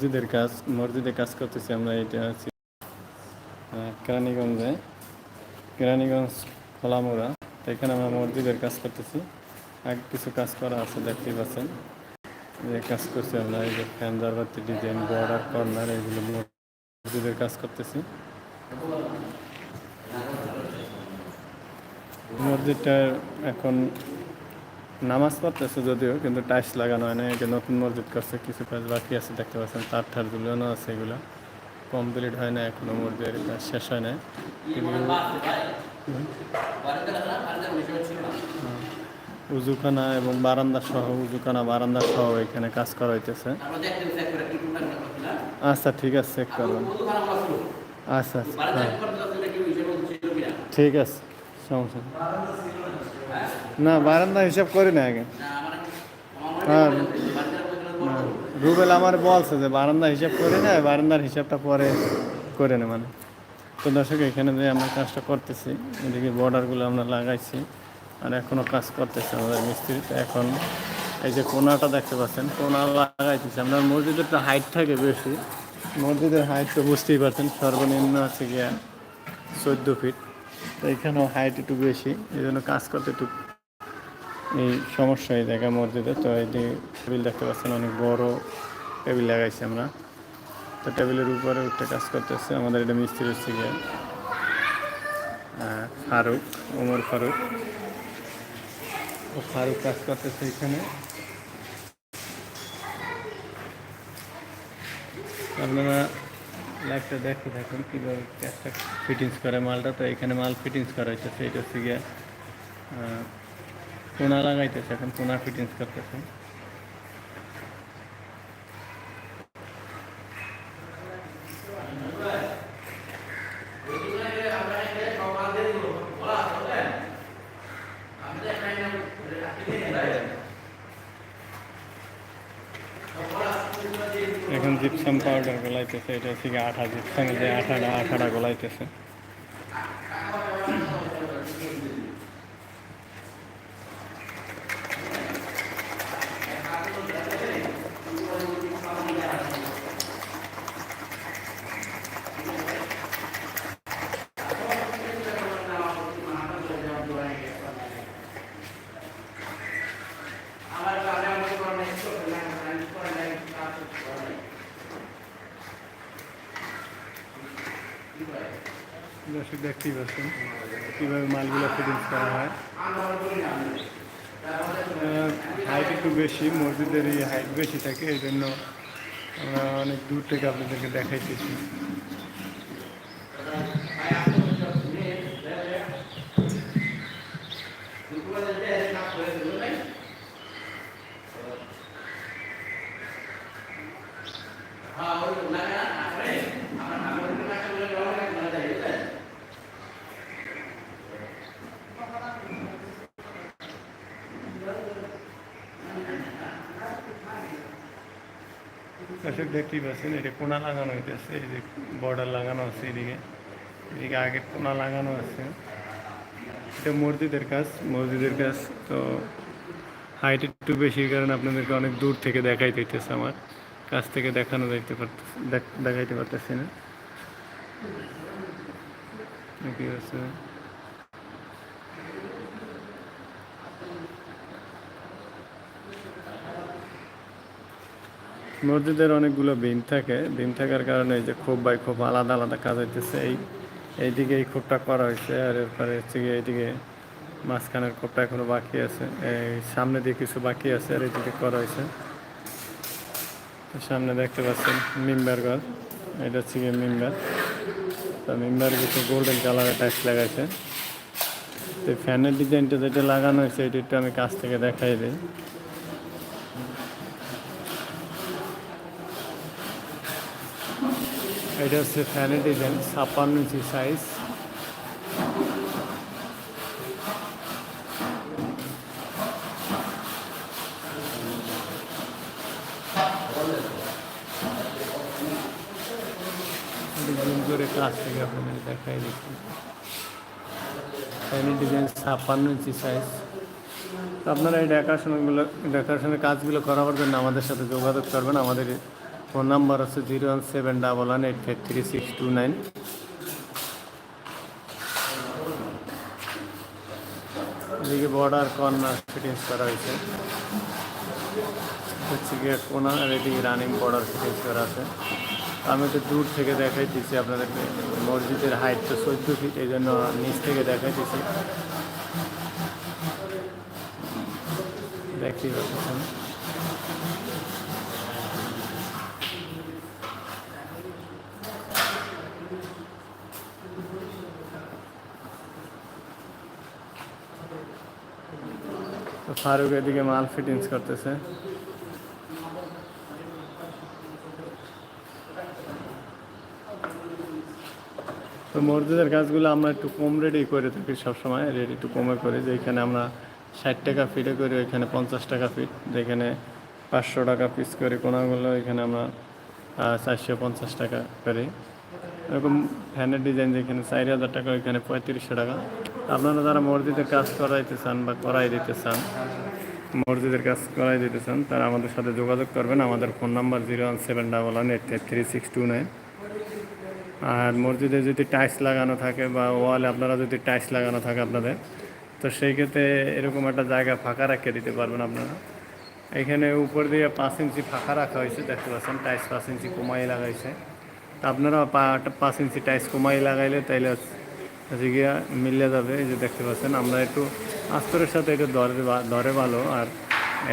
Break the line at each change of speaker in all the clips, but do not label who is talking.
মসজিদের কাজ, মসজিদে কাজ করতেছি আমরা, এটা আছি কেরানীগঞ্জে। কেরানীগঞ্জ খোলামোড়া, এখানে আমরা মসজিদের কাজ করতেছি। আগে কিছু কাজ করা আছে, দেখতেই পাচ্ছেন। যে কাজ করছি আমরা, এই যে ফ্যান জারবাতি, ডিজাইন, বর্ডার, কর্নার, এগুলো মসজিদের কাজ করতেছি। মসজিদটা এখন নামাজ পড়তেছে যদিও, কিন্তু টাইলস লাগানো হয় না নতুন মসজিদ করছে, কিছু কাজ বাকি আছে, দেখতে পাচ্ছেন, তার ঠার ঝুলানো আছে এগুলো। কমপ্লিট হয় না এখনও মসজিদের কাজ, শেষ হয় না উজুখানা এবং বারান্দা সহ, উজুখানা, বারান্দা সহ এখানে কাজ করা হইতেছে। আচ্ছা ঠিক আছে চেক করবেন। আচ্ছা আচ্ছা হ্যাঁ। ঠিক আছে, সমস্যা। না বারান্দা হিসাব করি না আগে। হ্যাঁ না, রুবেল আমার বলছে যে বারান্দা হিসাব করি না বারান্দার হিসাবটা পরে করে না মানে। তো দর্শক এখানে যে আমরা কাজটা করতেছি এদিকে বর্ডারগুলো আমরা লাগাইছি আর এখনও কাজ করতেছে আমাদের মিস্ত্রি। এখন এই যে কোনাটা দেখতে পাচ্ছেন কোনা লাগাইতেছি। আমরা মসজিদের তো হাইট থাকে বেশি। মসজিদের হাইট তো বুঝতেই পারছেন সর্বনিম্ন আছে গিয়া চোদ্দ ফিট তো এখানেও হাইট একটু বেশি এই জন্য কাজ করতে একটু এই সমস্যা এই জায়গা মসজিদে, তো এই যে টেবিল দেখতে পাচ্ছেন, অনেক বড় টেবিল লাগাইছি আমরা। তো টেবিলের উপরে উঠতে কাজ করতেছে আমাদের এটা মিস্ত্রি হচ্ছে গিয়ে ফারুক, ওমর ফারুক। ও ফারুক কাজ করতেছে এখানে। আপনারা লাইভটা দেখতে থাকুন কীভাবে কাজটা ফিটিংস করে মালটা। তো এখানে মাল ফিটিংস করা হইতেছে, এটা হচ্ছে গিয়ে কোনা লাগাইতেছে এখন, কোনা ফিটিংস করতেছে। এখন জিপসাম পাউডার গলাইতেছে, এটা থেকে আঠা জিপসামে যে আঠাটা আঠাটা গলাইতেছে। দেখতেই কীভাবে মালগুলো ফিটিংস করা হয়। হাইট একটু বেশি, মসজিদের এই হাইট বেশি থাকে এই জন্য আমরা অনেক দূর থেকে আপনাদেরকে দেখাইতেছি। দর্শক দেখতেই পাচ্ছেন এটা কোনা লাগানো হইতেছে এই যে বর্ডার লাগানো আছে এদিকে। এদিকে আগে কোনা লাগানো আছে। এটা মসজিদের কাজ মসজিদের কাজ তো হাইট একটু বেশি কারণে আপনাদেরকে অনেক দূর থেকে দেখাই দিতেছে আমার। কাছ থেকে দেখানো যাইতে পারতেছে দেখাইতে পারতেছি না। কি হচ্ছে মসজিদের অনেকগুলো বিম থাকে। বিম থাকার কারণে এই যে খোপ বাই খোপ আলাদা আলাদা কাজ হইতেছে। এই, এইদিকে এই খোপটা করা হয়েছে আর এরপরে হচ্ছে গিয়ে এইদিকে মাঝখানের খোপটা এখনও বাকি আছে। এই সামনে দিয়ে কিছু বাকি আছে আর এইদিকে করা হয়েছে সামনে দেখতে পাচ্ছেন মিম্বার ঘর। এটা হচ্ছে গিয়ে মিম্বার। তো মিম্বার কিছু গোল্ডেন কালারের টাইস লাগাইছে। তো ফ্যানের ডিজাইনটা যেটা লাগানো হয়েছে, এটা একটু আমি কাছ থেকে দেখাই দিই। এটা হচ্ছে ফ্যানের ডিজাইন ছাপ্পান্ন ইঞ্চি সাইজ আপনাদের ছাপ্পান্ন ইঞ্চি সাইজ আপনারা এই দেখাশোনাগুলো দেখাশোনার কাজগুলো করাবার জন্য আমাদের সাথে যোগাযোগ করবেন। আমাদের ফোন নাম্বার আছে zero one seven double one eight five three six two nine. এদিকে বর্ডার কর্নার ফিটিংস করা হয়েছে। হচ্ছে গিয়ে কোনা আর এদিকে রানিং বর্ডার ফিটিংস করা আছে। আমি তো দূর থেকে দেখাইতেছি আপনাদেরকে, মসজিদের হাইট তো চোদ্দ ফিট এই জন্য নিচ থেকে দেখাইতেছি। দেখতেই পাচ্ছেন। তো ফারুক এদিকে মাল ফিটিংস করতেছে। তো মসজিদের কাজগুলো আমরা একটু কম রেডি করে থাকি সবসময় রেডি একটু কমে করি। যেখানে আমরা ষাট টাকা ফিটে করি, ওইখানে পঞ্চাশ টাকা ফিট যেখানে পাঁচশো টাকা পিস করি, কোনাগুলো এখানে আমরা চারশো পঞ্চাশ টাকা করি। এরকম ফ্যানের ডিজাইন যেখানে চার হাজার টাকা, ওইখানে পঁয়ত্রিশশো টাকা। আপনারা যারা মসজিদের কাজ করাইতে চান বা করাই দিতে চান মসজিদের কাজ করাই দিতে চান তারা আমাদের সাথে যোগাযোগ করবেন। আমাদের phone number zero one seven double one eight five three six two nine. আর মসজিদে যদি টাইলস লাগানো থাকে বা ওয়ালে আপনারা যদি টাইলস লাগানো থাকে আপনাদের, তো সেই ক্ষেত্রে এরকম একটা জায়গা ফাঁকা রাখিয়ে দিতে পারবেন আপনারা। এখানে উপর দিয়ে পাঁচ ইঞ্চি ফাঁকা রাখা হয়েছে, দেখতে পাচ্ছেন টাইলস পাঁচ ইঞ্চি কমাই লাগাইছে। তা আপনারা পাঁচ ইঞ্চি টাইলস কমাই লাগাইলে তাইলে হচ্ছে গিয়া মিলে যাবে, এই যে দেখতে পাচ্ছেন, আমরা একটু আস্তরের সাথে এটা ধরে ধরে ভালো, আর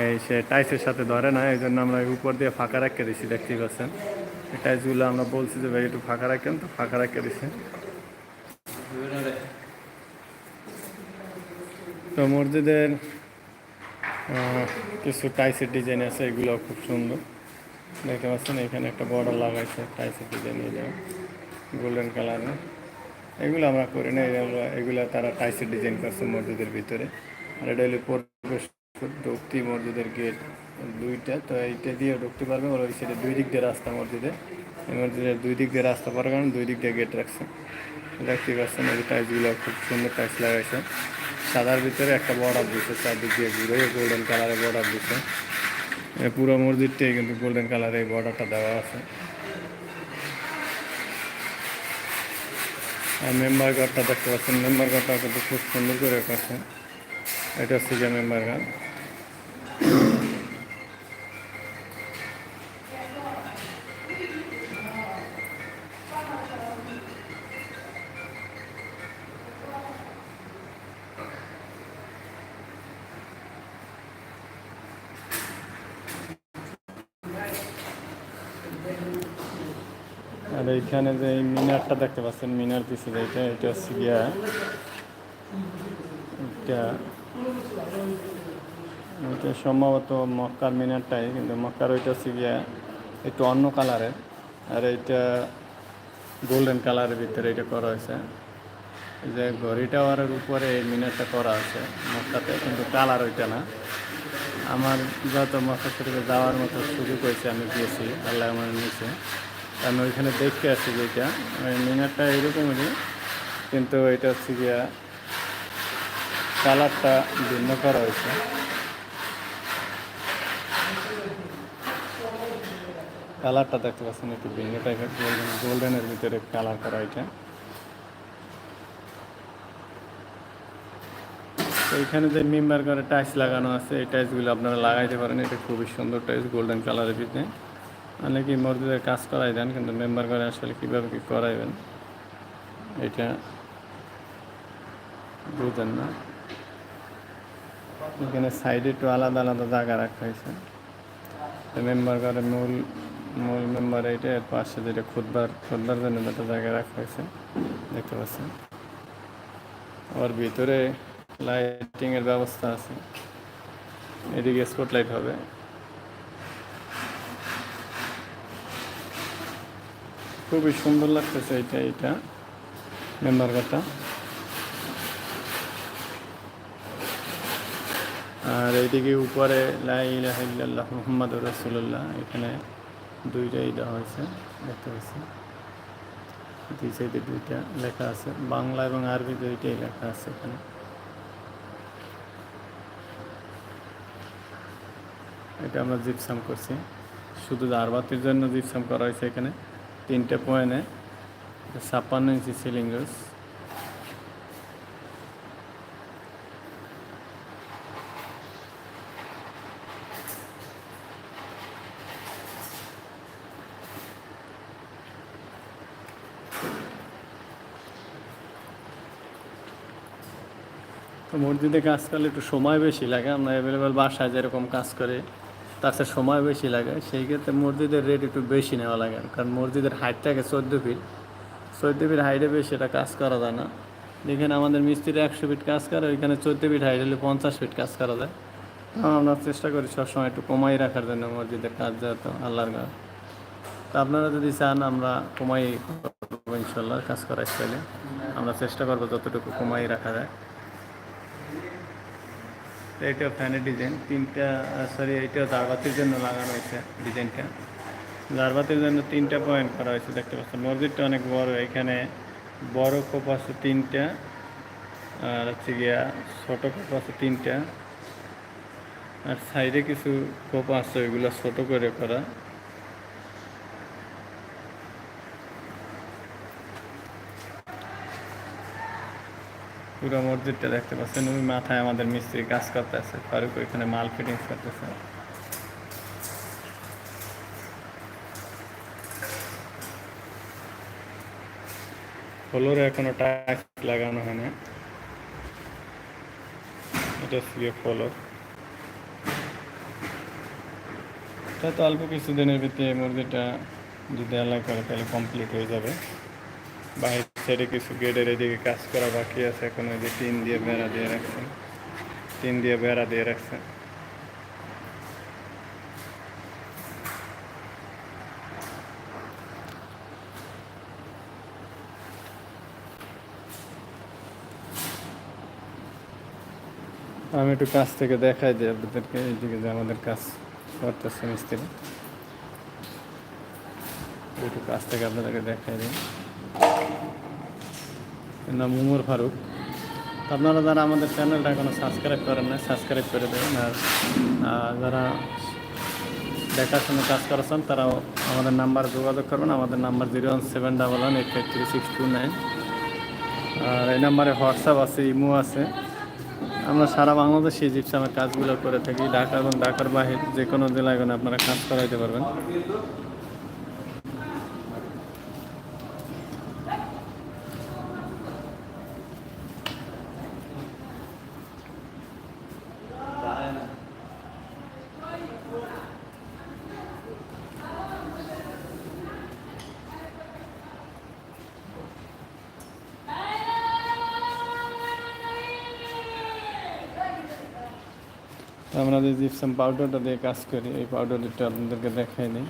এই সে টাইসের সাথে ধরে না, এই জন্য আমরা উপর দিয়ে ফাঁকা রাখতে দিছি দেখতেই পাচ্ছেন। এই টাইসগুলো আমরা বলছি যে, ভাই, একটু ফাঁকা রাখেন তো, ফাঁকা রাখতে দিচ্ছি তো মসজিদের কিছু টাইসের ডিজাইন আছে, এগুলো খুব সুন্দর। দেখতে পাচ্ছেন, এখানে একটা বর্ডার লাগাইছে, টাইসের ডিজাইন গোল্ডেন কালারের। এগুলো আমরা করি না এগুলো তারা টাইসের ডিজাইন করছে মসজিদের ভিতরে। আর এটা হলো প্রবেশ ঢুকতি মসজিদের গেট দুইটা। তো এইটা দিয়ে ঢুকতে পারবে ওই সাইডে দুই দিক দিয়ে রাস্তা মসজিদে। এই মসজিদের দুই দিক দিয়ে রাস্তা পাওয়ার কারণে দুই দিক দিয়ে গেট রাখছে। দেখতে পাচ্ছেন এই টাইসগুলো খুব সুন্দর টাইস লাগাইছে। সাদার ভিতরে একটা বর্ডার দিচ্ছে চারদিক দিয়ে ঘুরে গোল্ডেন কালারের বর্ডার দিচ্ছে পুরো মসজিদটাই কিন্তু গোল্ডেন কালারের বর্ডারটা দেওয়া আছে। মেম্বার ঘরটা দেখতে পাচ্ছেন। মেম্বার ঘরটা কিন্তু খুব সুন্দর করে রাখা আছে এটা হচ্ছে গিয়ে মেম্বার ঘর আর এইখানে যে এই মিনারটা দেখতে পাচ্ছেন, মিনার পিছে যেটা এটা হচ্ছে গিয়া এটা এটা সম্ভবত মক্কার মিনারটাই, কিন্তু মক্কার ওইটা হচ্ছে গিয়া একটু অন্য কালারের। আর এইটা গোল্ডেন কালারের ভিতরে এটা করা হয়েছে। যে ঘড়ি টাওয়ারের উপরে এই মিনারটা করা আছে মক্কাতে, কিন্তু কালার ওইটা না। আমার যত মক্কা শরীফে যাওয়ার মতো সুযোগ হয়েছে, আমি গিয়েছি আল্লাহ আমার নিচে আমি ওইখানে দেখতে আসছি যে এটা ওই মিনারটা এরকমই, কিন্তু এটা হচ্ছে গিয়া কালারটা ভিন্ন করা হয়েছে। কালারটা দেখতে পাচ্ছেন একটু ভিন্ন টাইপের, গোল্ডেন, গোল্ডেনের ভিতরে কালার করা এটা। তো এখানে যে মেম্বার করে টাইলস লাগানো আছে, এই টাইলসগুলো আপনারা লাগাইতে পারেন, এটা খুবই সুন্দর টাইলস, গোল্ডেন কালারের ভিতরে। অনেকে মসজিদের কাজ করাই দেন, কিন্তু মেম্বার করে আসলে কীভাবে কী করাইবেন, এটা বুঝেন না। এখানে সাইডে একটু আলাদা আলাদা জায়গা রাখা হয়েছে। মেম্বার করে মূল মূল মেম্বার এইটা, এর পাশে যেটা খুদবার খুদবার জন্য একটা জায়গা রাখা হয়েছে, দেখতে পাচ্ছেন। আবার ভিতরে লাইটিংয়ের ব্যবস্থা আছে। এদিকে স্পটলাইট হবে। খুবই সুন্দর লাগতেছে এটা এটা। মেম্বার কথা আর এইদিকে উপরে লাইল্লাহ মোহাম্মদ রসুল্লাহ এখানে দুইটাই দেওয়া হয়েছে, দেখতে পাচ্ছি দুই সাইডে দুইটা লেখা আছে, বাংলা এবং আরবি দুইটাই লেখা আছে এখানে। এটা আমরা জিপসাম করছি। শুধু ধারবাতির জন্য জিপসাম করা হয়েছে এখানে। তিনটে পয়েন্টে ছাপ্পান্ন ইঞ্চি সিলিং রোজ তো মসজিদে কাজ করলে একটু সময় বেশি লাগে, আমরা অ্যাভেলেবেল বাসায় যেরকম কাজ করে। সাথে সময় বেশি লাগে। সেই ক্ষেত্রে মসজিদের রেট একটু বেশি নেওয়া লাগে। কারণ মসজিদের হাইট থাকে চোদ্দ ফিট চোদ্দ ফিট হাইটে বেশি এটা কাজ করা যায় না। যেখানে আমাদের মিস্ত্রি একশো ফিট কাজ করে, ওইখানে চোদ্দ ফিট হাইট হলে পঞ্চাশ ফিট কাজ করা যায়। আমরা চেষ্টা করি সবসময় একটু কমাই রাখার জন্য মসজিদের কাজ, যেহেতু আল্লাহর কাজ তো আপনারা যদি চান, আমরা কমাই ইনশাল্লাহ কাজ করার স্টাইলে আমরা চেষ্টা করব যতটুকু কমাই রাখা যায়। এইটা ফ্যানের ডিজাইন তিনটা সরি এটা জারবাতির জন্য লাগানো হয়েছে ডিজাইনটা জারবাতির জন্য তিনটা পয়েন্ট করা হয়েছে, দেখতে পাচ্ছেন। মসজিদটা অনেক বড়, এখানে বড় কোপ আছে তিনটা, আর হচ্ছে গিয়া ছোট কোপ আছে তিনটা। আর সাইডে কিছু কোপ আছে, ওইগুলো ছোট করে করা। পুরো মসজিদটা দেখতে পাচ্ছেন। ওই মাথায় আমাদের মিস্ত্রি কাজ করতেছে, ফারুক ওইখানে মাল ফিটিংস করতেছে। ফ্লোরে এখনও টাইলস লাগানো হয় না এটা হচ্ছে ফ্লোর। এটা তো অল্প কিছু দিনের ভিতরে মুরগিটা যদি আল্লাহ করে, তাহলে কমপ্লিট হয়ে যাবে। বাইরের সাইডে কিছু গেটের এদিকে কাজ করা বাকি আছে। এখন ওই যে টিন দিয়ে বেড়া দিয়ে রাখছে টিন দিয়ে বেড়া দিয়ে রাখছে আমি একটু কাছ থেকে দেখাই দিই আপনাদেরকে, এইদিকে যে আমাদের কাজ করতেছে মিস্ত্রি। একটু কাছ থেকে আপনাদেরকে দেখাই দিই। এর নাম উমর ফারুক। আপনারা যারা আমাদের চ্যানেলটা এখনও সাবস্ক্রাইব করেন না সাবস্ক্রাইব করে দেবেন। আর যারা দেখাশোনা কাজ করেছেন, তারাও আমাদের নাম্বারে যোগাযোগ করবেন। আমাদের number zero one seven double one eight five three six two nine. আর এই নাম্বারে হোয়াটসঅ্যাপ আছে, ইমো আছে। আমরা সারা বাংলাদেশে জিপসামের কাজগুলো করে থাকি। ঢাকা এবং ঢাকার বাহির যে কোনো জেলায় আপনারা কাজ করাইতে পারবেন। আমরা যে জিপসাম পাউডারটা দিয়ে কাজ করি, এই পাউডারটা আপনাদেরকে দেখাই এই।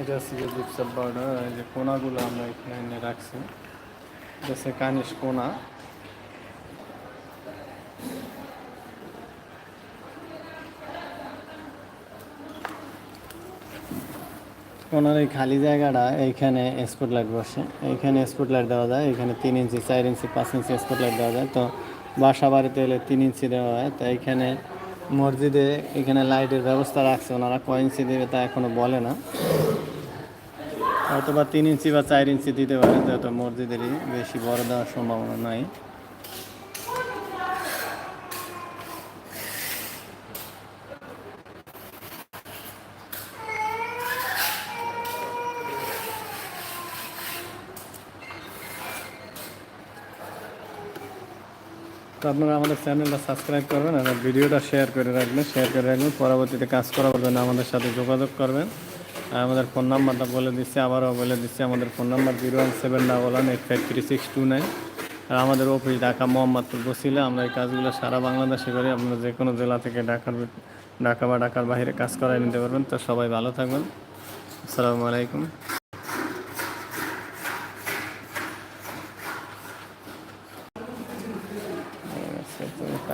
এটা হচ্ছে যে জিপসাম পাউডার এই যে কোনাগুলো আমরা এখানে এনে রাখছি এটা হচ্ছে কানিস কোনা ওনার এই খালি জায়গাটা এইখানে স্পট লাইট বসে। এইখানে স্পট লাইট দেওয়া যায় এখানে তিন ইঞ্চি, চার ইঞ্চি, পাঁচ ইঞ্চি স্পট লাইট দেওয়া যায়। তো বাসা বাড়িতে এলে তিন ইঞ্চি দেওয়া হয়। তো এইখানে মসজিদে এখানে লাইটের ব্যবস্থা রাখছে। ওনারা কয় ইঞ্চি দেবে তা এখনও বলে না। হয়তো বা তিন ইঞ্চি বা চার ইঞ্চি দিতে পারে যেহেতু মসজিদেরই বেশি বড় দেওয়ার সম্ভাবনা নাই। আপনারা আমাদের চ্যানেলটা সাবস্ক্রাইব করবেন আর ভিডিওটা শেয়ার করে রাখবেন, শেয়ার করে রাখবেন, পরবর্তীতে কাজ করার জন্য আমাদের সাথে যোগাযোগ করবেন। আর আমাদের ফোন নাম্বারটা বলে দিচ্ছি, আবারও বলে দিচ্ছি, আমাদের phone number zero one seven double one eight five three six two nine. আর আমাদের অফিস ঢাকা মোহাম্মদপুর বসিলে আমরা এই কাজগুলো সারা বাংলাদেশে করি, আপনারা যে কোনো জেলা থেকে ঢাকার ঢাকা বা ঢাকার বাইরে কাজ করাই নিতে পারবেন। তো সবাই ভালো থাকবেন। আসসালামু আলাইকুম।